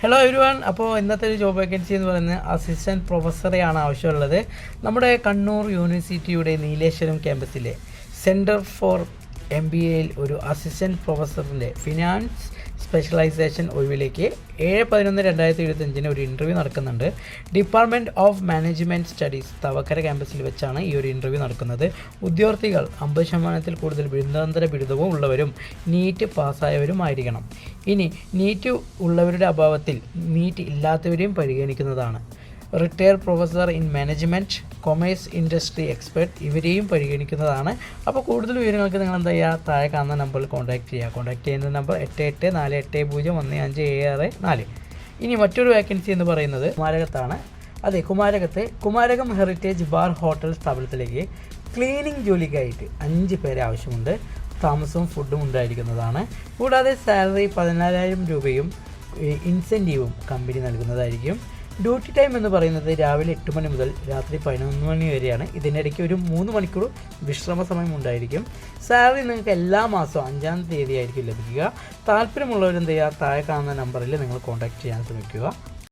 Hello every one അപ്പോൾ ഇന്നത്തെ ഒരു ജോബ് വേക്കൻസി എന്ന് പറയുന്നത് അസിസ്റ്റന്റ് പ്രൊഫസറെയാണ് ആവശ്യമുള്ളത്. നമ്മുടെ കണ്ണൂർ യൂണിവേഴ്സിറ്റിയുടെ നീലേശ്വരം ക്യാമ്പസിലെ സെന്റർ ഫോർ എം ബി എയിൽ ഒരു അസിസ്റ്റന്റ് പ്രൊഫസറിന്റെ ഫിനാൻസ് സ്പെഷ്യലൈസേഷൻ ഒഴിവിലേക്ക് ഏഴ് പതിനൊന്ന് രണ്ടായിരത്തി ഇരുപത്തഞ്ചിന് ഒരു ഇന്റർവ്യൂ നടക്കുന്നുണ്ട്. Department of management studies Thavakkara ക്യാമ്പസിൽ വെച്ചാണ് ഈ ഒരു ഇന്റർവ്യൂ നടക്കുന്നത്. ഉദ്യോഗാർത്ഥികൾ അമ്പത് ശതമാനത്തിൽ കൂടുതൽ ബിരുദാന്തര ബിരുദവും ഉള്ളവരും നീറ്റ് പാസ്സായവരും ആയിരിക്കണം. ഇനി നീറ്റ് ഉള്ളവരുടെ അഭാവത്തിൽ നീറ്റ് ഇല്ലാത്തവരെയും പരിഗണിക്കുന്നതാണ്. Retire professor in management commerce industry expert ഇവരെയും പരിഗണിക്കുന്നതാണ്. അപ്പോൾ കൂടുതൽ വിവരങ്ങൾക്ക് നിങ്ങൾ എന്താ ചെയ്യുക? താഴെ കാണുന്ന നമ്പറിൽ കോൺടാക്ട് ചെയ്യുക. കോൺടാക്ട് ചെയ്യുന്ന നമ്പർ എട്ട് എട്ട് നാല് എട്ട് പൂജ്യം ഒന്ന് അഞ്ച് ഏഴ് ആറ് നാല്. ഇനി മറ്റൊരു വേക്കൻസി എന്ന് പറയുന്നത് കുമാരകത്താണ്. അതെ കുമാരകത്ത് കുമാരകം ഹെറിറ്റേജ് ബാർ ഹോട്ടൽ സ്ഥാപനത്തിലേക്ക് ക്ലീനിങ് ജോലിക്കായിട്ട് അഞ്ച് പേരെ ആവശ്യമുണ്ട്. താമസവും ഫുഡും ഉണ്ടായിരിക്കുന്നതാണ്. കൂടാതെ സാലറി പതിനാലായിരം രൂപയും ഇൻസെന്റീവും കമ്പനി നൽകുന്നതായിരിക്കും. ഡ്യൂട്ടി ടൈം എന്ന് പറയുന്നത് രാവിലെ എട്ട് മണി മുതൽ രാത്രി പതിനൊന്ന് മണി വരെയാണ്. ഇതിനിടയ്ക്ക് ഒരു മൂന്ന് മണിക്കൂർ വിശ്രമ സമയം ഉണ്ടായിരിക്കും. സാലറി നിങ്ങൾക്ക് എല്ലാ മാസവും അഞ്ചാം തീയതി ആയിരിക്കും ലഭിക്കുക. താല്പര്യമുള്ളവരെന്ത് ചെയ്യുക? താഴെ കാണുന്ന നമ്പറിൽ നിങ്ങൾ കോൺടാക്ട് ചെയ്യാൻ ശ്രമിക്കുക.